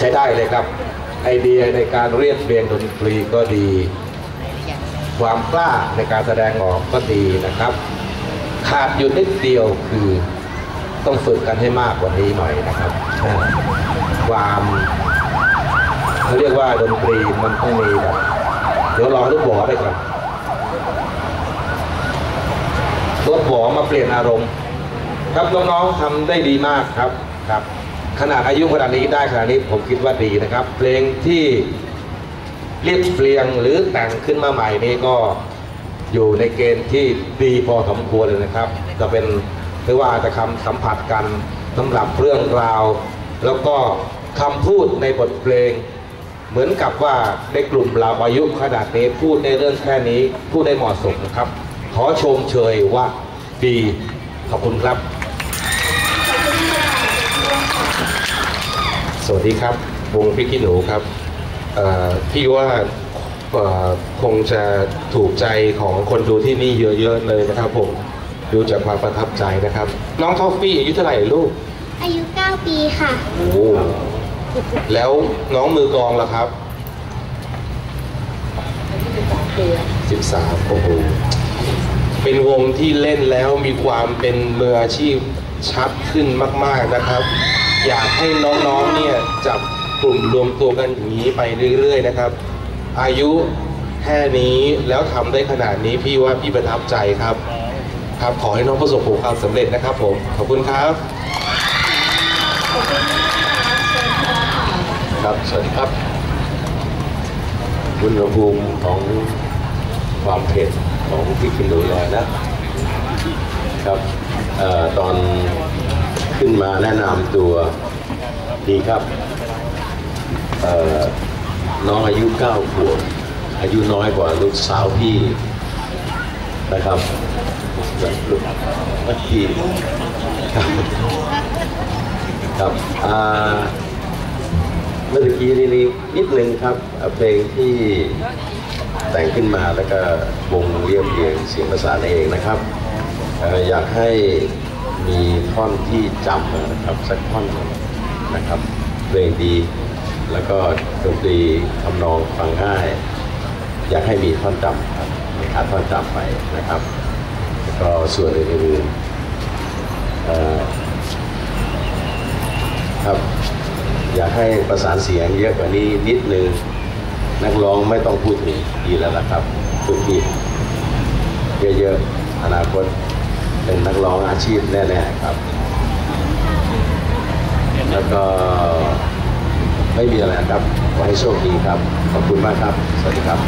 ใช้ได้เลยครับ ไอเดียในการเรียบเรียงดนตรีก็ดี ความกล้าในการแสดงออกก็ดีนะครับ ขาดอยู่นิดเดียวคือต้องฝึกกันให้มากกว่านี้หน่อยนะครับ ความเขาเรียกว่าดนตรีมันต้องมีแบบเดี๋ยวรอลูกบอไปก่อนรถบอมาเปลี่ยนอารมณ์ ครับน้องๆทำได้ดีมากครับครับ ขนาดอายุขนาดนี้ได้ขนาดนี้ผมคิดว่าดีนะครับ เพลงที่เรียบเรียงหรือแต่งขึ้นมาใหม่นี้ก็อยู่ในเกณฑ์ที่ดีพอสมควรเลยนะครับ จะเป็นหรือว่าจจะคำสัมผัสกันสำหรับเรื่องราว แล้วก็คำพูดในบทเพลง เหมือนกับว่าในกลุ่มเราอายุขนาดนี้พูดในเรื่องแค่นี้พูดได้เหมาะสมนะครับ ขอชมเชยว่าดีขอบคุณครับ สวัสดีครับ วงพิกกี้หนูครับเอ่อพี่ว่าเอ่อคงจะถูกใจของคนดูที่นี่เยอะๆเลยนะครับผมดูจากความประทับใจนะครับ น้องทอฟฟี่อายุเท่าไหร่ลูก อายุ 9 ปีค่ะโอ้โหแล้วน้องมือกลองล่ะครับ13โอ้โหเป็นวงที่เล่นแล้วมีความเป็นมืออาชีพชัดขึ้นมาก ๆนะครับ อยากให้น้องๆเนี่ยจับกลุ่มรวมตัวกันอย่างนี้ไปเรื่อย ๆ นะครับ อายุแค่นี้แล้วทำได้ขนาดนี้พี่ว่าพี่ประทับใจครับ ครับขอให้น้องประสบความสำเร็จนะครับผมขอบคุณครับครับสวัสดีครับอุณหภูมิของความเผ็ดของพริกขี้หนูแลนะครับออตอน ขึ้นมาแนะนำตัวดีครับน้องอายุ9ขวบอายุน้อยกว่าลูกสาวพี่นะครับลูกลูกพี่ครับครับเมื่อกี้นี้นิดนึงครับเพลงที่แต่งขึ้นมาแล้วก็วงเรียบเรียงเสียงประสานเองนะครับ อยากให้ มีท่อนที่จำนะครับสักท่อนนะครับเพลงดี แล้วก็ดนตรีทำนองฟังง่าย อยากให้มีท่อนจำครับม่ขาดท่อนจำไปนะครับ แล้วก็ส่วนอื่นๆเอ่อครับอยากให้ประสานเสียงเยอะกว่านี้นิดนึงนักร้องไม่ต้องพูดถึงดีแล้วล่ะครับฝึกอีกเยอะๆอนาคต เป็นนักร้องอาชีพแน่ๆครับ แล้วก็ไม่มีอะไรครับ ขอให้โชคดีครับ ขอบคุณมากครับ สวัสดีครับ